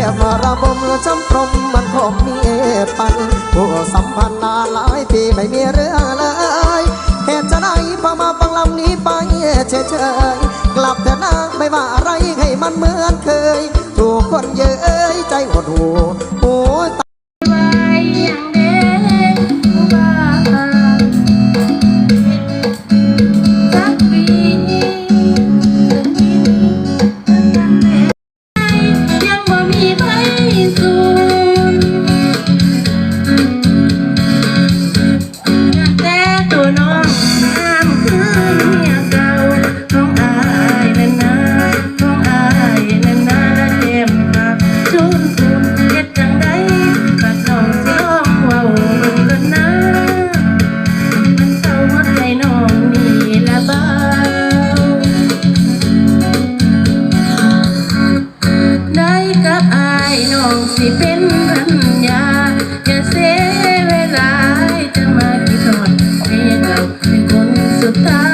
จ็บระบมจำพรมมันคมมีปันผู้สัมพันธ์นานหลายปีไม่มีเรื่องเลยเหตุจะได้พอมาฟังลำนี้ไปเฉยๆกลับเถอะนะไม่ว่าอะไรให้มันเหมือนเคย ถูกคนเย้ยใจหดหู สิเป็นพันยาอย่าเสียเวลาจะมาคิดทอดให้เราเป็นคนสุดท้าย